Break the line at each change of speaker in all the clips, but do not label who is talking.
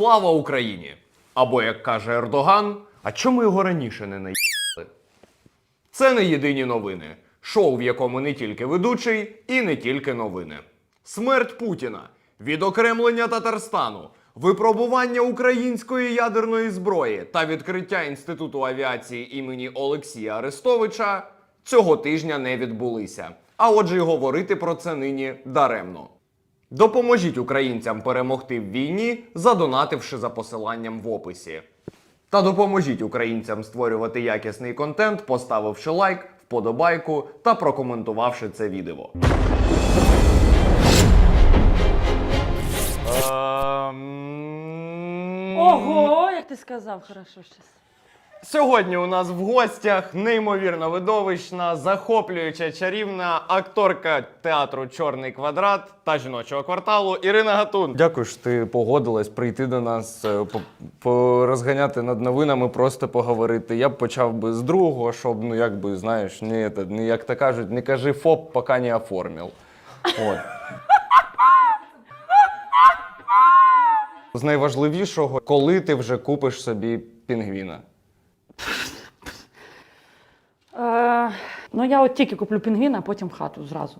Слава Україні! Або як каже Ердоган, а чому його раніше не наїхали? Це не єдині новини. Шоу, в якому не тільки ведучий і не тільки новини. Смерть Путіна, відокремлення Татарстану, випробування української ядерної зброї та відкриття інституту авіації імені Олексія Арестовича цього тижня не відбулися. А отже, й говорити про це нині даремно. Допоможіть українцям перемогти в війні, задонативши за посиланням в описі. Та допоможіть українцям створювати якісний контент, поставивши лайк, вподобайку та прокоментувавши це відео. Ем,
Ого, як ти сказав, хорошо щас.
Сьогодні у нас в гостях неймовірно видовищна, захоплююча чарівна акторка театру Чорний квадрат та жіночого кварталу Ірина Гатун. Дякую, що ти погодилась прийти до нас, е, по- порозганяти над новинами, просто поговорити. Я б почав би з другого, щоб, ну якби, знаєш, не, не як то кажуть, не кажи ФОП, поки не оформив. От. З найважливішого, коли ти вже купиш собі пінгвіна.
Е, ну, я от тільки куплю пінгвіна, а потім хату зразу.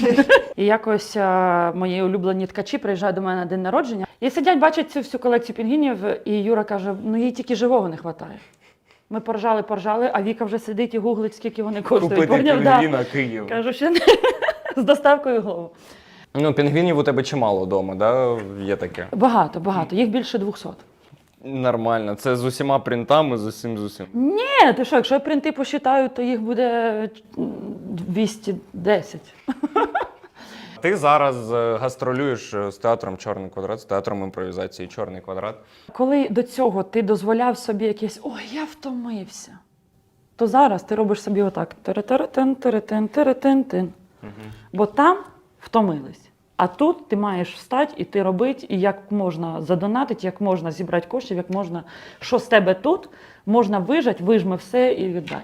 і якось е, мої улюблені ткачі приїжджають до мене на день народження і сидять, бачать цю всю колекцію пінгвінів, і Юра каже: ну їй тільки живого не вистачає. Ми поржали, поржали, а Віка вже сидить і гуглить, скільки вони коштують.
Купити
Поняв? Да.
пінгвіна Київ.
Кажу, що не з доставкою голову.
Ну, пінгвінів у тебе чимало вдома, да? Є таке.
Багато, багато. Їх більше 200.
Нормально. Це з усіма принтами, з усім з усім.
Ні, ти що, якщо я принти посчитаю, то їх буде 210.
Ти зараз е, гастролюєш е, з театром Чорний квадрат, з театром імпровізації Чорний квадрат.
Коли до цього ти дозволяв собі якесь ой, я втомився, то зараз ти робиш собі отак. Теретен, теретен, тин. Бо там втомились. А тут ти маєш встати і ти робити, і як можна задонатити, як можна зібрати коштів, як можна, що з тебе тут, можна вижати, вижми все і віддай.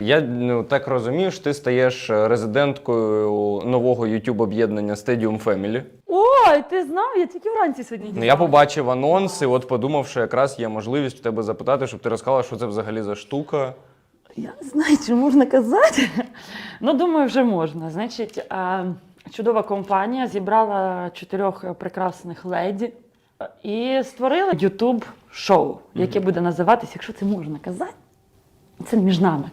Я ну, так розумію, що ти стаєш е, резиденткою нового youtube об'єднання Stadium Family.
Ой, ти знав? Я тільки вранці сьогодні.
Ну, я побачив анонс, і от подумав, що якраз є можливість у тебе запитати, щоб ти розказала, що це взагалі за штука.
Я не знаю, чи можна казати. Ну, думаю, вже можна. Значить, чудова компанія зібрала чотирьох прекрасних леді е, і створила youtube шоу яке буде називатися, якщо це можна казати, це між нами.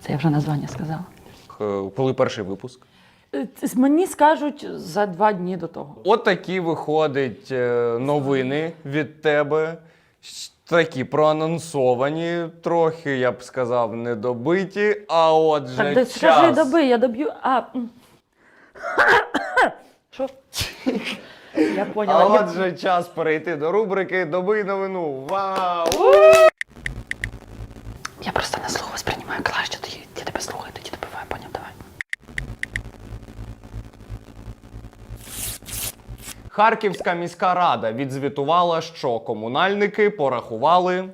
Це я вже названня сказала.
Коли перший випуск?
Е, Мені скажуть за два дні до того.
От виходять е, новини від тебе. Такі проанонсовані, трохи, я б сказав, недобиті. А отже,
Так, де
час.
скажи доби, я доб'ю. А. м. Що? Я
А
поняла. Я-
отже, час перейти до рубрики Доби новину. Вау!
Я просто на слух воспринимаю краще, тоді я тебе слухаю, тоді добиваю, поняв, давай.
Харківська міська рада відзвітувала, що комунальники порахували.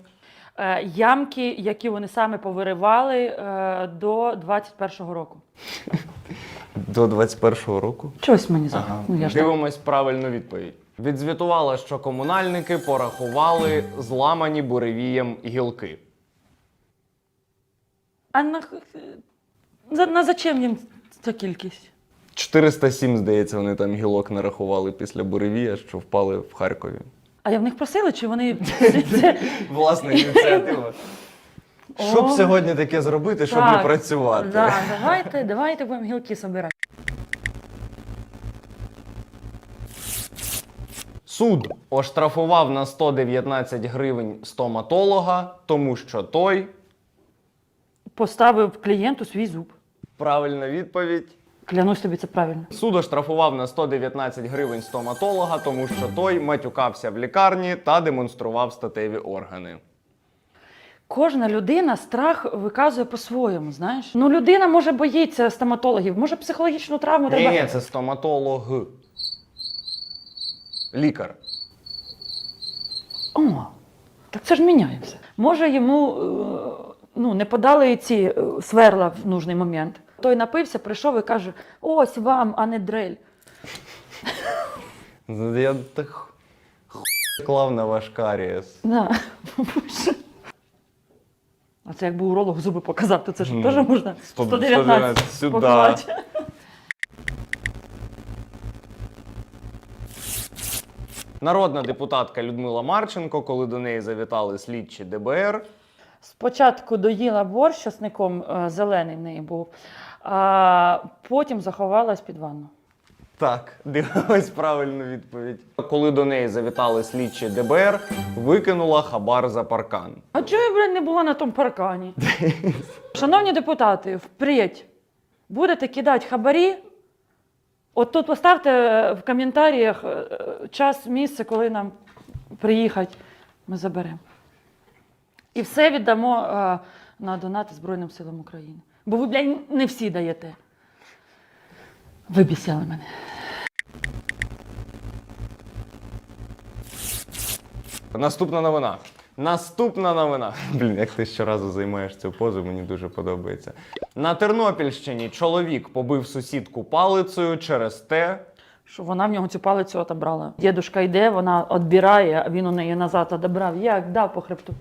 Е, ямки, які вони саме повиривали е, до 21-го року.
До 21-го року.
Чогось мені зараз. Ну.
Дивимось правильну відповідь. Відзвітувала, що комунальники порахували зламані буревієм гілки.
А на, на зачем їм ця кількість?
407, здається, вони там гілок нарахували після буревія, що впали в Харкові.
А я в них просила, чи вони
Власна ініціатива. Що б сьогодні таке зробити, щоб не працювати?
Да, давайте, давайте будемо гілки собирати.
Суд оштрафував на 119 гривень стоматолога, тому що той
Поставив клієнту свій зуб.
правильна відповідь.
Клянусь тобі, це правильно.
Суд оштрафував на 119 гривень стоматолога, тому що той матюкався в лікарні та демонстрував статеві органи.
Кожна людина страх виказує по-своєму, знаєш. Ну, людина може боїться стоматологів, може психологічну травму
Ні,
треба.
ні, це стоматолог. Лікар.
О, так це ж міняється. Може, йому е, ну, не подали ці е, сверла в нужний момент. Той напився, прийшов і каже: ось вам, а не дрель.
Я так Клав на ваш карієс.
Да. А це якби уролог зуби показав, то це ж теж можна
Сто-
119
сюди. Народна депутатка Людмила Марченко, коли до неї завітали слідчі ДБР,
Спочатку доїла борщ часником е, зелений в неї був, а потім заховалась під ванну.
Так, дивилась правильну відповідь. Коли до неї завітали слідчі ДБР, викинула хабар за паркан.
А чого я, блядь, не була на тому паркані? Шановні депутати, впредь будете кидати хабарі. От тут поставте е, в коментарях е, час, місце, коли нам приїхати, ми заберемо. І все віддамо е, на донати Збройним силам України. Бо ви, блядь, не всі даєте. Ви бісили мене.
Наступна новина. Наступна новина. Блін, як ти щоразу займаєш цю позу, мені дуже подобається. На Тернопільщині чоловік побив сусідку палицею через те,
Що вона в нього цю палицю отобрала. Дідушка йде, вона відбирає, а він у неї назад одобрав. Як дав по хребту.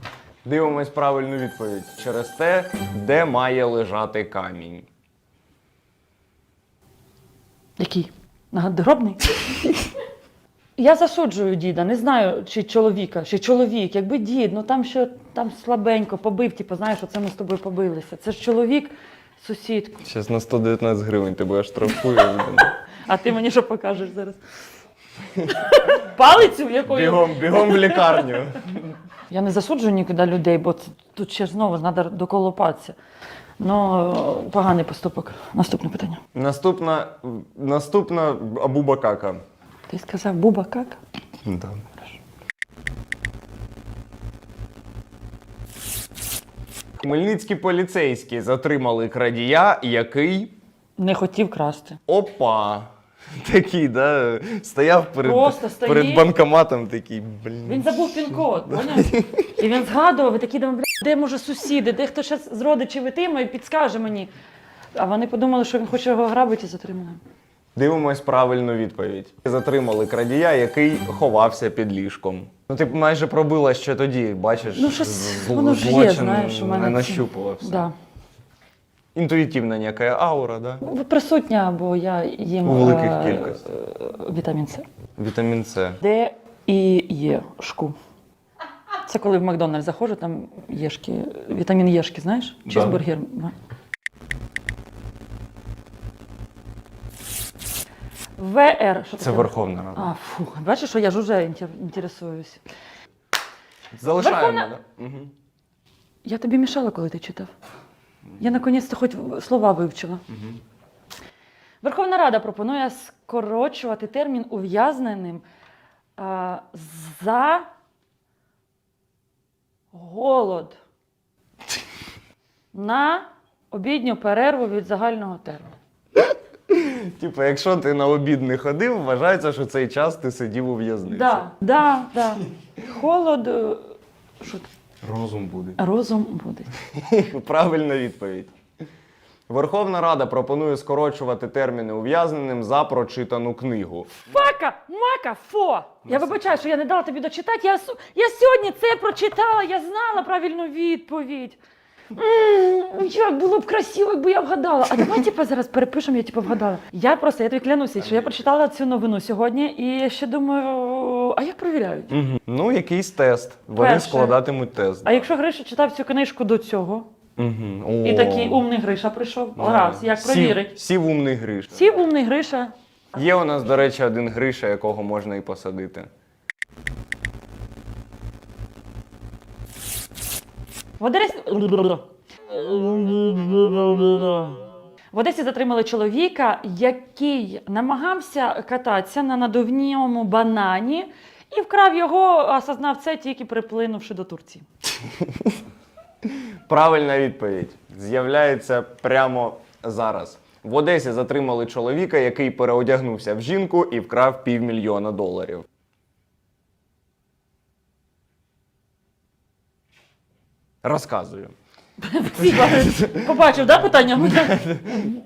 Дивимось правильну відповідь, через те, де має лежати камінь.
Який? Надгробний? Я засуджую діда, не знаю, чи чоловіка, чи чоловік. Якби дід, ну там що там слабенько побив, типу, знаєш, оце ми з тобою побилися. Це ж чоловік, сусідку.
Зараз на 119 гривень тебе штрафую.
А ти мені що покажеш зараз? Палицю, якою?
Бігом, бігом в лікарню.
Я не засуджую нікуди людей, бо це, тут ще знову треба доколупатися. Ну, поганий поступок. Наступне питання.
Наступна, наступна Абубакака.
Ти сказав Буба як?
Да. Хмельницькі поліцейські затримали крадія, який.
Не хотів красти.
Опа! Такий, да? Стояв перед,
Просто стоїть.
перед банкоматом такий, блін.
Він забув пін-код, поняв? І він згадував, і такий думав, «Бля, де може сусіди, де хто ще з родичів ітиме і підскаже мені. А вони подумали, що він хоче його грабити і затримали.
Дивимось правильну відповідь. Затримали крадія, який ховався під ліжком. Ну, ти майже пробила ще тоді, бачиш,
Ну, щось
з-
воно ж є,
злочин
знаєш, у мене
не
це-
нащупала.
Да.
Інтуїтивна ніяка аура, да?
Присутня, бо я їм
У великих
е,
кількостях.
е, вітамін С.
Вітамін С.
Де і є шку. Це коли в Макдональдс заходжу, там єшки, вітамін єшки, знаєш?
Да.
Чизбургер. Да. ВР. Що
Це
таке?
Верховна Рада.
А, фух, бачиш, що я ж уже інтер- інтересуюсь.
Залишаємо,
Верховна-
да? Угу.
Я тобі мішала, коли ти читав. Я наконець-то хоч слова вивчила. Верховна Рада пропонує скорочувати термін ув'язненим а, за голод на обідню перерву від загального терміну.
Типу, якщо ти на обід не ходив, вважається, що цей час ти сидів у в'язниці.
Да, да, да. Холод. е, Що це?
Розум буде.
Розум буде.
Правильна відповідь. Верховна Рада пропонує скорочувати терміни ув'язненим за прочитану книгу.
Фака, мака, фо. Я вибачаю, що я не дала тобі дочитати. Я, су- я сьогодні це прочитала, я знала правильну відповідь. М, Як було б красиво, якби я вгадала. А давай типу, зараз перепишемо, я типу, вгадала. Я просто я тобі клянуся, що я прочитала цю новину сьогодні, і я ще думаю, а як провіряють?
Угу. Ну, якийсь тест. Вони
Перше.
складатимуть тест.
А якщо Гриша читав цю книжку до цього,
Угу.
і такий умний Гриша прийшов, раз, як провірить?
Сів умний Гриш.
Сів умний Гриша.
Є у нас, до речі, один Гриша, якого можна і посадити.
В Одесі... В Одесі затримали чоловіка, який намагався кататися на надувному банані і вкрав його, осознав це тільки приплинувши до Турції.
Правильна відповідь з'являється прямо зараз. В Одесі затримали чоловіка, який переодягнувся в жінку і вкрав півмільйона доларів. Розказую.
Побачив, да, питання?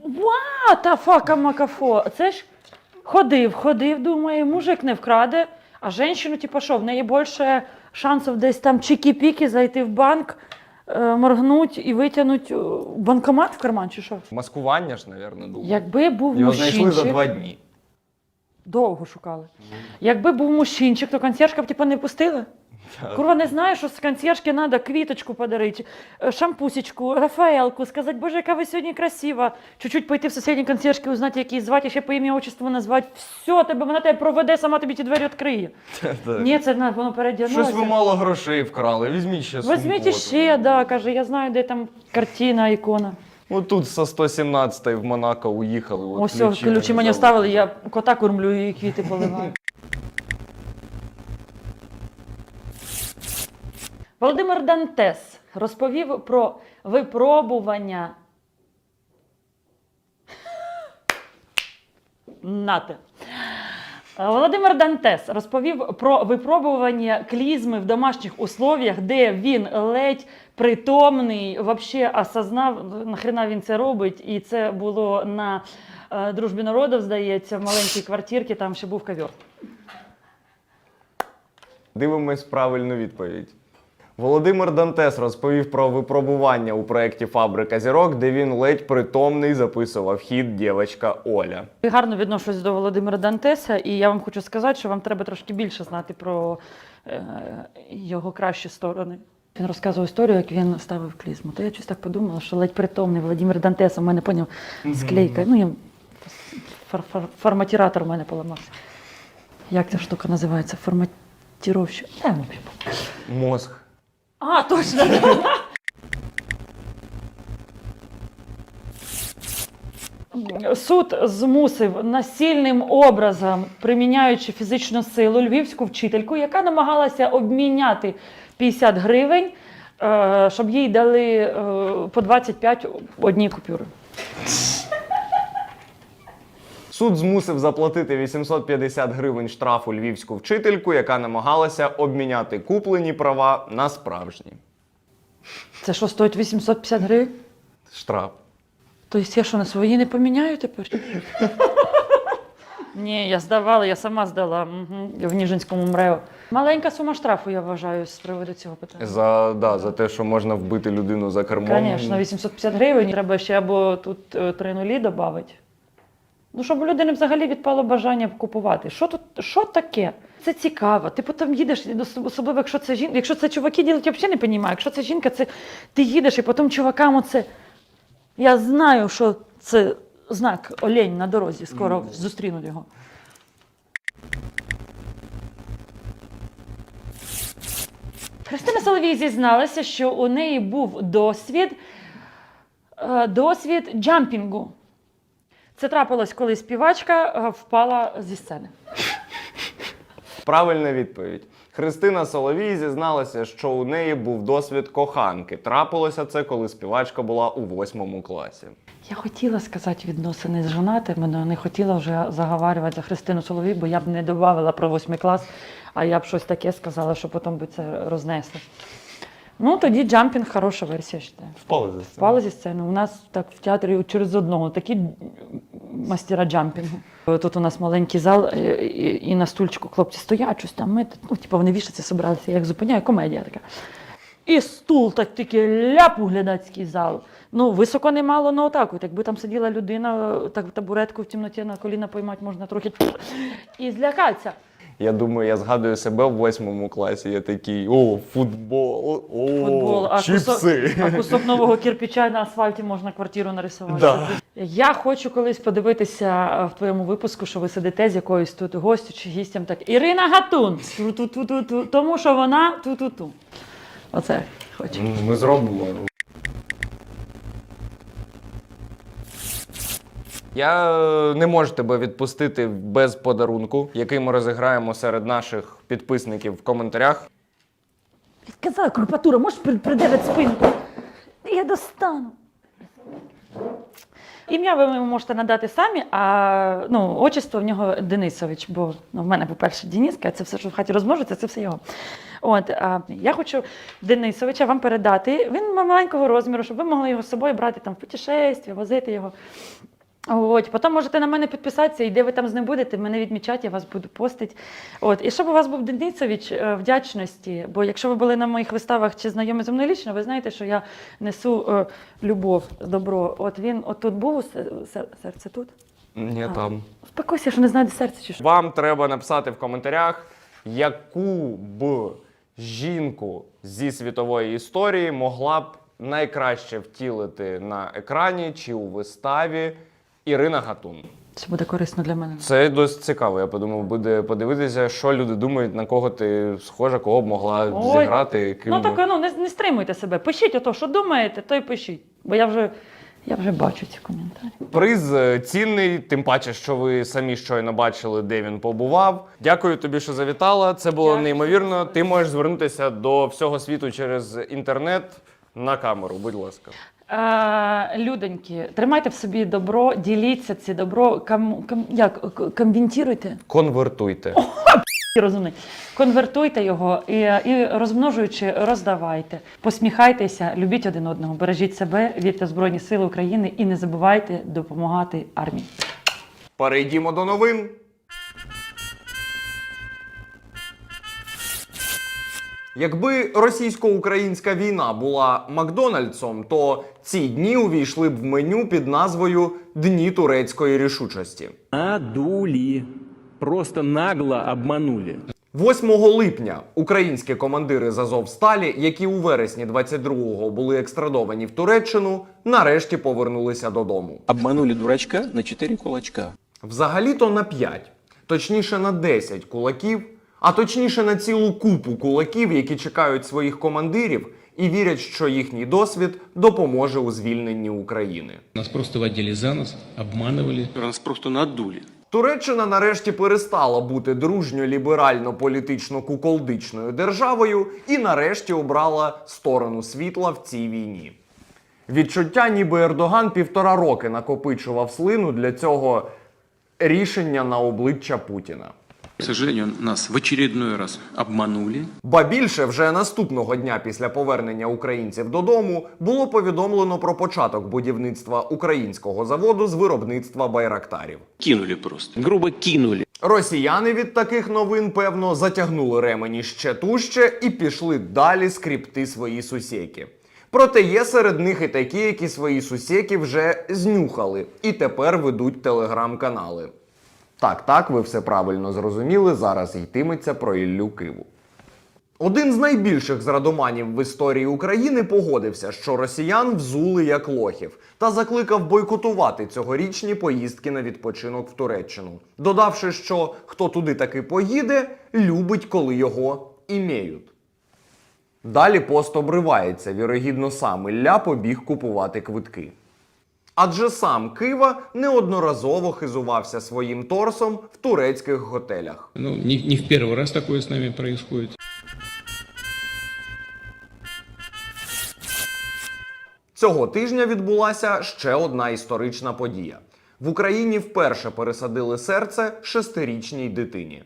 Ва, та фака макафо. Це ж ходив, ходив, думає, мужик не вкраде, А женщину, типу, що, в неї більше шансів десь там чики-піки зайти в банк, е, моргнуть і витягнути е, банкомат в карман, чи що?
Маскування ж, напевно, думаю.
Якби був
Його знайшли за
мужчинчик,
два дні.
довго шукали. Якби був мужчинчик, то консьержка б типу, не пустила. Курва, не знаю, що з консьержки треба квіточку подарити, е, шампусечку, Рафаелку, сказати, боже, яка ви сьогодні красива. Чуть-чуть пойти в сусідній консьержки, узнати, як її звати, ще по ім'я отчеству назвати. Все, тебе, вона тебе проведе, сама тобі ті двері відкриє. Ні, це воно передягнулося.
Щось ви мало грошей вкрали. Візьміть ще сумку.
Візьміть іще, да, каже, я знаю, де там картина, ікона.
Отут со 117 в Монако уїхали.
Ось ключі, ключі мені оставили, я кота кормлю і квіти поливаю. Володимир Дантес розповів про випробування. Нате. Володимир Дантес розповів про випробування клізми в домашніх условіях, де він ледь притомний, взагалі осознав, нахрена він це робить. І це було на е, дружбі народів, здається, в маленькій квартирці, там ще був ковер.
Дивимось правильну відповідь. Володимир Дантес розповів про випробування у проєкті Фабрика зірок, де він ледь притомний записував хід дівчинка Оля.
Гарно відношусь до Володимира Дантеса, і я вам хочу сказати, що вам треба трошки більше знати про е, його кращі сторони. Він розказував історію, як він ставив клізму. То я щось так подумала, що ледь притомний Володимир Дантес, у мене поняв склейка. Ну, я, фар, фар, форматіратор у мене поламався. Як ця штука називається? Форматіровщик.
Мозг.
А, точно! Суд змусив насильним образом, приміняючи фізичну силу, львівську вчительку, яка намагалася обміняти 50 гривень, е, щоб їй дали е, по 25 одні купюри.
Суд змусив заплатити 850 гривень штрафу львівську вчительку, яка намагалася обміняти куплені права на справжні.
Це що стоїть 850 гривень?
Штраф.
Тобто я що на свої не поміняю тепер? Ні, я здавала, я сама здала угу, в Ніжинському МРЕО. Маленька сума штрафу, я вважаю, з приводу цього питання.
За, да, за те, що можна вбити людину за кермом.
Звісно, 850 гривень треба ще або тут е, три нулі додати. Ну, щоб у людини взагалі відпало бажання купувати. Що тут, що таке? Це цікаво. Ти потім їдеш, особливо, якщо це жінка. Якщо це чуваки ділять, я взагалі не розумію. Якщо це жінка, це ти їдеш і потім чувакам оце. Я знаю, що це знак олень на дорозі, скоро зустрінуть його. Христина Соловій зізналася, що у неї був досвід, е, досвід джампінгу. Це трапилось, коли співачка е, впала зі сцени.
Правильна відповідь. Христина Соловій зізналася, що у неї був досвід коханки. Трапилося це, коли співачка була у восьмому класі.
Я хотіла сказати відносини з жонатими, але не хотіла вже заговарювати за Христину Соловій, бо я б не додавала про восьмий клас, а я б щось таке сказала, що потім би це рознесли. Ну, тоді джампінг хороша версія, вважаю.
Впали за
Впали зі сцени. У нас так в театрі через одного такі мастера джампінгу. Тут у нас маленький зал, е, і, і на стульчику хлопці стоять, щось там. Ми, ну, типу, вони вішаться, собралися, я їх зупиняю, комедія така. І стул так таки ляп у глядацький зал. Ну, високо не мало, ну отак. От, якби там сиділа людина, так табуретку в темноті на коліна поймати можна трохи і злякатися.
Я думаю, я згадую себе в восьмому класі. Я такий: о, футбол, о,
Футбол, а
чіпси.
кусок, а кусок нового кирпича на асфальті можна квартиру нарисувати.
Да.
Я хочу колись подивитися в твоєму випуску, що ви сидите з якоюсь тут гостю чи гістям так. Ірина Гатун. Тому що вона ту-ту-ту. Оце хочу.
Ми зробимо. Я е, не можу тебе відпустити без подарунку, який ми розіграємо серед наших підписників в коментарях.
Сказала, крупатура, можеш при- спинку? Я достану. Ім'я ви можете надати самі, а ну, отчество в нього Денисович, бо ну, в мене, по-перше, Дениска, це все, що в хаті розмножиться, це все його. От, а, я хочу Денисовича вам передати. Він маленького розміру, щоб ви могли його з собою брати там, в путешествие, возити його. От, потім можете на мене підписатися, і де ви там з ним будете, мене відмічати, я вас буду постити. От, і щоб у вас був Денисович е, вдячності, бо якщо ви були на моїх виставах чи знайомі зі мною лічно, ви знаєте, що я несу е, любов, добро. От він отут був, у серце тут.
Ні,
А.
там.
Успокойся, що не знаю, де серце чи що.
Вам треба написати в коментарях, яку б жінку зі світової історії могла б найкраще втілити на екрані чи у виставі Ірина Гатун.
Це буде корисно для мене.
Це досить цікаво. Я подумав, буде подивитися, що люди думають, на кого ти схожа, кого б могла
Ой,
зіграти. Ким
Ну
би.
так ну не, не стримуйте себе. Пишіть ото, що думаєте, то й пишіть. Бо я вже, я вже бачу ці коментарі.
Приз е, цінний, тим паче, що ви самі щойно бачили, де він побував. Дякую тобі, що завітала. Це було
Дякую.
неймовірно. Ти можеш звернутися до всього світу через інтернет на камеру. Будь ласка.
Е, людоньки, тримайте в собі добро, діліться це добро, кам, кам, як, к- комвентуйте,
Конвертуйте.
розумний, конвертуйте його і, і розмножуючи, роздавайте. Посміхайтеся, любіть один одного, бережіть себе, вірте в Збройні Сили України і не забувайте допомагати армії.
Перейдімо до новин. Якби російсько-українська війна була Макдональдсом, то ці дні увійшли б в меню під назвою Дні турецької рішучості.
Надули. Просто нагло обманули.
8 липня українські командири з Азовсталі, які у вересні 22-го були екстрадовані в Туреччину, нарешті повернулися додому.
Обманули дурачка на 4 кулачка.
Взагалі-то на 5, точніше на 10 кулаків, а точніше на цілу купу кулаків, які чекають своїх командирів і вірять, що їхній досвід допоможе у звільненні України.
Нас просто водили за нос, обманывали.
Нас просто надули.
Туреччина нарешті перестала бути дружньо ліберально політично куколдичною державою і нарешті обрала сторону світла в цій війні. Відчуття, ніби Ердоган півтора роки накопичував слину для цього рішення на обличчя Путіна.
К сожалению, нас в очередной раз обманули.
Ба більше вже наступного дня після повернення українців додому було повідомлено про початок будівництва українського заводу з виробництва байрактарів.
Кинули просто. Грубо кинули.
Росіяни від таких новин, певно, затягнули ремені ще тужче і пішли далі скріпти свої сусіки. Проте є серед них і такі, які свої сусіки вже знюхали і тепер ведуть телеграм-канали. Так, так, ви все правильно зрозуміли. Зараз йтиметься про Іллю Киву. Один з найбільших зрадоманів в історії України погодився, що росіян взули як лохів, та закликав бойкотувати цьогорічні поїздки на відпочинок в Туреччину, додавши, що хто туди таки поїде, любить, коли його імеють. Далі пост обривається, вірогідно, сам Ілля побіг купувати квитки. Адже сам Кива неодноразово хизувався своїм торсом в турецьких готелях.
Ну, не, не в первый раз такое с нами происходит.
Цього тижня відбулася ще одна історична подія. В Україні вперше пересадили серце шестирічній дитині.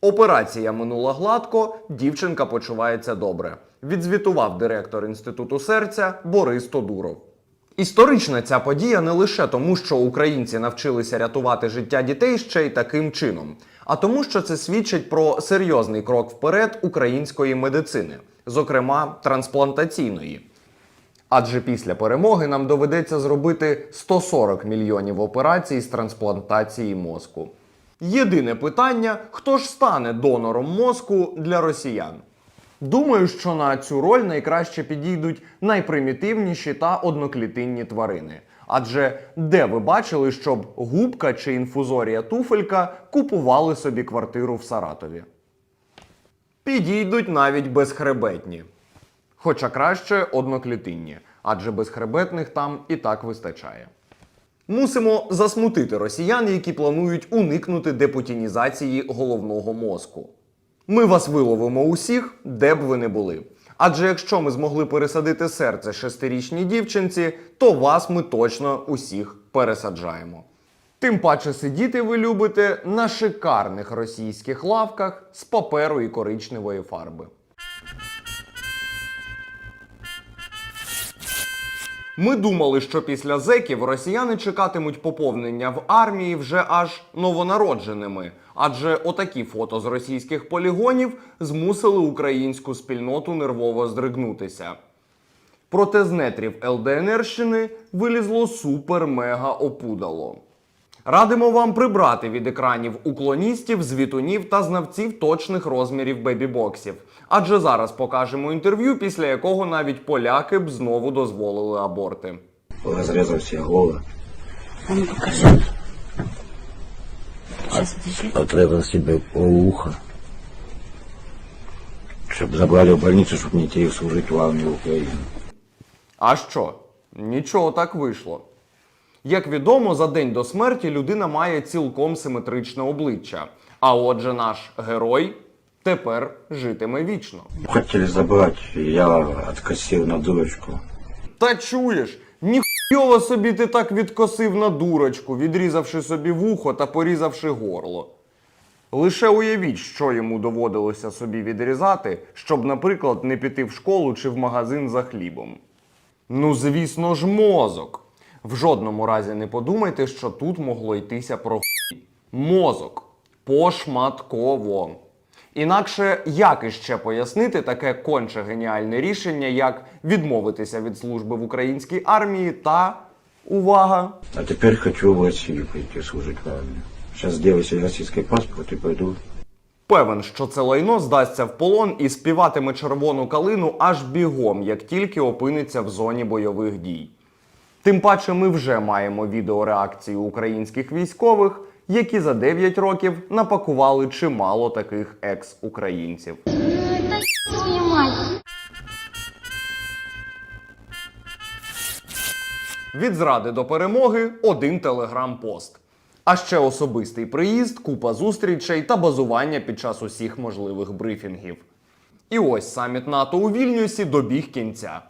Операція минула гладко, дівчинка почувається добре. Відзвітував директор інституту серця Борис Тодуров. Історична ця подія не лише тому, що українці навчилися рятувати життя дітей ще й таким чином, а тому, що це свідчить про серйозний крок вперед української медицини, зокрема трансплантаційної. Адже після перемоги нам доведеться зробити 140 мільйонів операцій з трансплантації мозку. Єдине питання: хто ж стане донором мозку для росіян? Думаю, що на цю роль найкраще підійдуть найпримітивніші та одноклітинні тварини. Адже де ви бачили, щоб губка чи інфузорія туфелька купували собі квартиру в Саратові? Підійдуть навіть безхребетні. Хоча краще одноклітинні, адже безхребетних там і так вистачає. Мусимо засмутити росіян, які планують уникнути депутінізації головного мозку. Ми вас виловимо усіх, де б ви не були. Адже якщо ми змогли пересадити серце шестирічній дівчинці, то вас ми точно усіх пересаджаємо. Тим паче сидіти ви любите на шикарних російських лавках з паперу і коричневої фарби. Ми думали, що після зеків росіяни чекатимуть поповнення в армії вже аж новонародженими, адже отакі фото з російських полігонів змусили українську спільноту нервово здригнутися. Проте з нетрів ЛДНРщини вилізло супер-мега опудало. Радимо вам прибрати від екранів уклоністів, звітунів та знавців точних розмірів бебі-боксів. Адже зараз покажемо інтерв'ю, після якого навіть поляки б знову дозволили аборти.
разрезал себе голову.
А ну покажи. Сейчас, подожди.
Отрезал себе ухо. Чтобы забрали в больницу, чтобы не идти служить в армию Украины.
А що? Нічого так вийшло. Як відомо, за день до смерті людина має цілком симетричне обличчя. А отже, наш герой тепер житиме вічно.
Хотели забрать, и я откосил на дурочку.
Та чуєш, ніхуйово собі ти так відкосив на дурочку, відрізавши собі вухо та порізавши горло. Лише уявіть, що йому доводилося собі відрізати, щоб, наприклад, не піти в школу чи в магазин за хлібом. Ну, звісно ж, мозок. В жодному разі не подумайте, що тут могло йтися про хуй. Мозок. Пошматково. Інакше як іще пояснити таке конче геніальне рішення, як відмовитися від служби в українській армії та увага!
А теперь хочу в Россию пойти служить в. Сейчас сделаю себе российский паспорт и пойду.
Певен, що це лайно здасться в полон і співатиме червону калину аж бігом, як тільки опиниться в зоні бойових дій. Тим паче, ми вже маємо відеореакцію українських військових, які за 9 років напакували чимало таких екс-українців. Від зради до перемоги один телеграм-пост. А ще особистий приїзд, купа зустрічей та базування під час усіх можливих брифінгів. І ось саміт НАТО у Вільнюсі добіг кінця.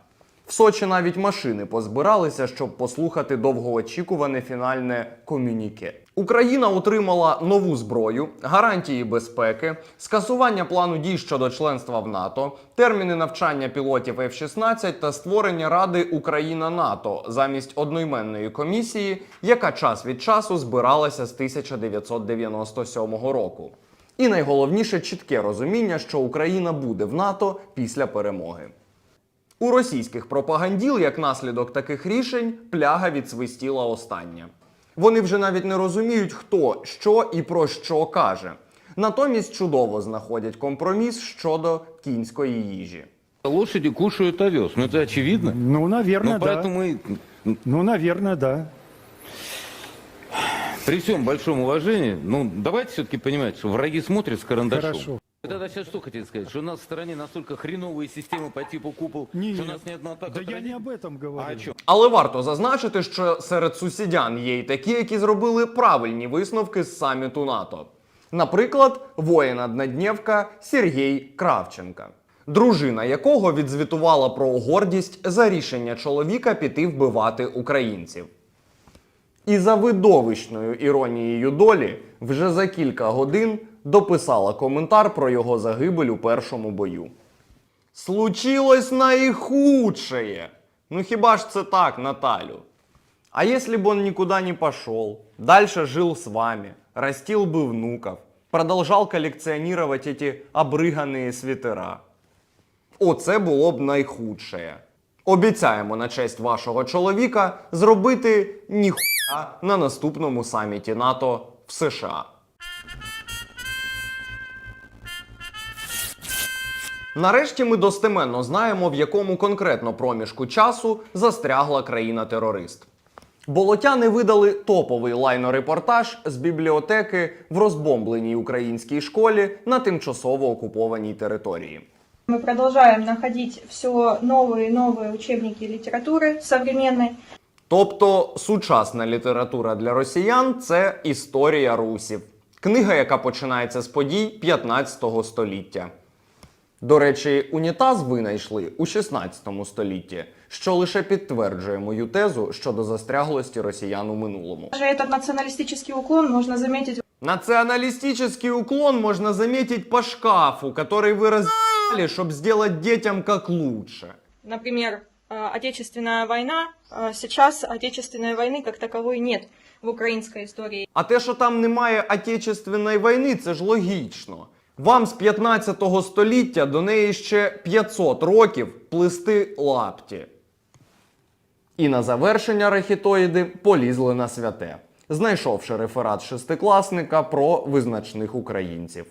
В Сочі навіть машини позбиралися, щоб послухати довгоочікуване фінальне комюніке. Україна отримала нову зброю, гарантії безпеки, скасування плану дій щодо членства в НАТО, терміни навчання пілотів F-16 та створення Ради Україна НАТО замість одноіменної комісії, яка час від часу збиралася з 1997 року. І найголовніше чітке розуміння, що Україна буде в НАТО після перемоги. У російських пропаганділ, як наслідок таких рішень, пляга відсвистіла остання. Вони вже навіть не розуміють, хто що і про що каже. Натомість чудово знаходять компроміс щодо кінської їжі.
Лошади кушают овес, ну это очевидно.
Ну, наверное,
Ну, поэтому и
Ну, наверное, да.
при всем большом уважении, ну давайте все-таки понимать, что враги смотрят с карандашом.
Хорошо.
Вы тогда сейчас что хотите сказать? Что у нас в стране настолько хреновые системы по типу купол,
Не,
что у
не.
нас ни одна атака
Да я
отразить?
не об этом говорю.
А о чем?
Але варто зазначити, що серед сусідян є й такі, які зробили правильні висновки з саміту НАТО. Наприклад, воїн-однодневка Сергій Кравченка, дружина якого відзвітувала про гордість за рішення чоловіка піти вбивати українців. І за видовищною іронією долі вже за кілька годин дописала коментар про його загибель у першому бою. Случилось наихудшее. Ну хіба ж це так, Наталю? А если бы он никуда не пошел, дальше жил с вами, растил бы внуков, продолжал коллекционировать эти обригані свитера? Оце було б найхудше. Обіцяємо на честь вашого чоловіка зробити ніхуя на наступному саміті НАТО в США. Нарешті ми достеменно знаємо, в якому конкретно проміжку часу застрягла країна-терорист. Болотяни видали топовий лайнорепортаж з бібліотеки в розбомбленій українській школі на тимчасово окупованій території.
Мы продолжаем находить все новые и новые учебники литературы современной.
Тобто сучасна література для росіян це історія русів, книга, яка починається з подій 15 століття. До речі, унітаз винайшли у 16 столітті, що лише підтверджує мою тезу щодо застряглости росіян у минулому.
Даже этот националистический уклон можно заметить
Националистический уклон можно заметить по шкафу, который вы разъели, чтобы сделать детям как лучше.
Например, э, Отечественная война. Э, Сейчас Отечественной войны как таковой нет в украинской истории.
А те, що там немає Отечественної війни, це ж логічно. Вам з 15 століття до неї ще 500 років плести лапті. І на завершення рахітоїди полізли на святе, знайшовши реферат шестикласника про визначних українців.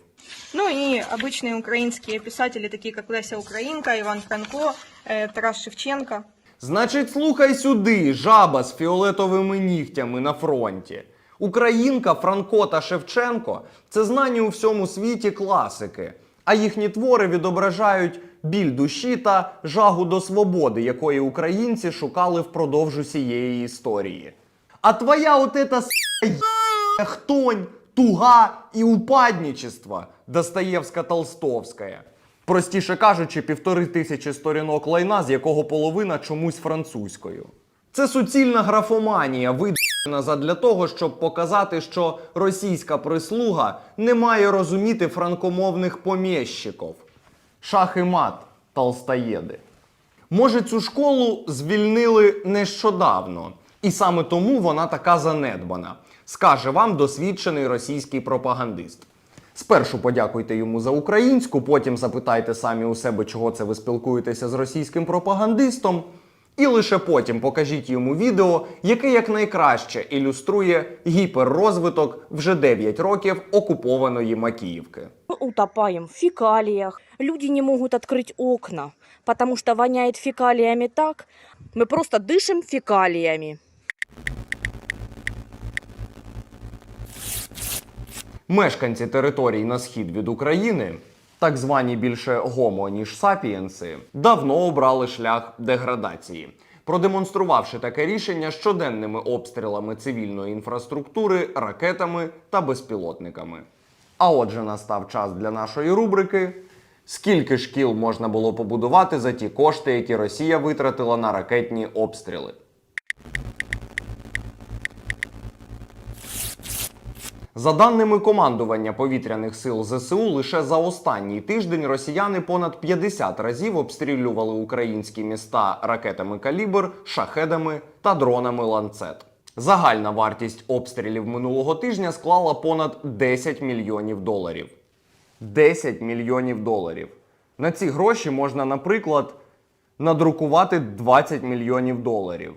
Ну и обычные украинские писатели, такие как Леся Украинка, Иван Франко, э, Тарас Шевченко.
Значить, слухай сюди, жаба з фіолетовими нігтями на фронті. Українка, Франко та Шевченко це знані у всьому світі класики, а їхні твори відображають біль душі та жагу до свободи, якої українці шукали впродовж усієї історії. А твоя от ета с***я хтонь, туга і упадничество Достоєвська Толстовська. Простіше кажучи, півтори тисячі сторінок лайна, з якого половина чомусь французькою. Це суцільна графоманія, видана задля того, щоб показати, що російська прислуга не має розуміти франкомовних поміщиків. Шах і мат, толстоєди. Може, цю школу звільнили нещодавно, і саме тому вона така занедбана, скаже вам досвідчений російський пропагандист. Спершу подякуйте йому за українську, потім запитайте самі у себе, чого це ви спілкуєтеся з російським пропагандистом. І лише потім покажіть йому відео, яке якнайкраще ілюструє гіперрозвиток вже 9 років окупованої Макіївки.
Мы утопаем в фекалиях. Люди не могут открыть окна, потому что воняет фекалиями так. Мы просто дышим фекалиями.
Мешканці територій на схід від України, так звані більше гомо ніж сапієнси, давно обрали шлях деградації, продемонструвавши таке рішення щоденними обстрілами цивільної інфраструктури, ракетами та безпілотниками. А отже, настав час для нашої рубрики. Скільки шкіл можна було побудувати за ті кошти, які Росія витратила на ракетні обстріли? За даними командування повітряних сил ЗСУ, лише за останній тиждень росіяни понад 50 разів обстрілювали українські міста ракетами калібр, шахедами та дронами ланцет. Загальна вартість обстрілів минулого тижня склала понад 10 мільйонів доларів. 10 мільйонів доларів. На ці гроші можна, наприклад, надрукувати 20 мільйонів доларів.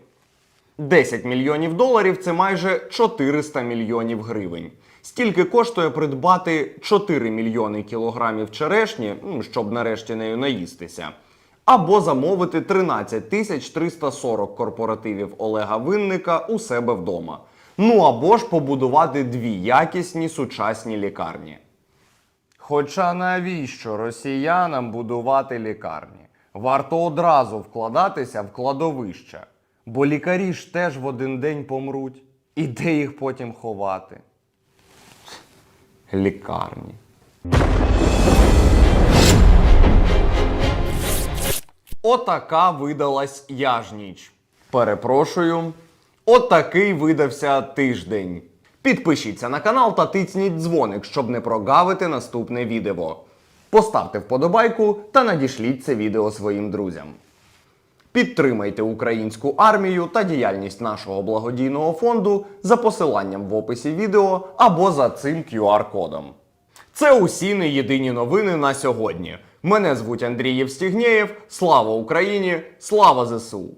10 мільйонів доларів це майже 400 мільйонів гривень. Стільки коштує придбати 4 мільйони кілограмів черешні, ну, щоб нарешті нею наїстися. Або замовити 13 тисяч 340 корпоративів Олега Винника у себе вдома. Ну або ж побудувати дві якісні сучасні лікарні. Хоча навіщо росіянам будувати лікарні? Варто одразу вкладатися в кладовища, бо лікарі ж теж в один день помруть. І де їх потім ховати? Лікарні. Отака видалась яжніч. Перепрошую. Отакий видався тиждень. Підпишіться на канал та тицніть дзвоник, щоб не прогавити наступне відео. Поставте вподобайку та надішліть це відео своїм друзям. Підтримайте українську армію та діяльність нашого благодійного фонду за посиланням в описі відео або за цим QR-кодом. Це усі не єдині новини на сьогодні. Мене звуть Андрій Євстігнєєв. Слава Україні! Слава ЗСУ!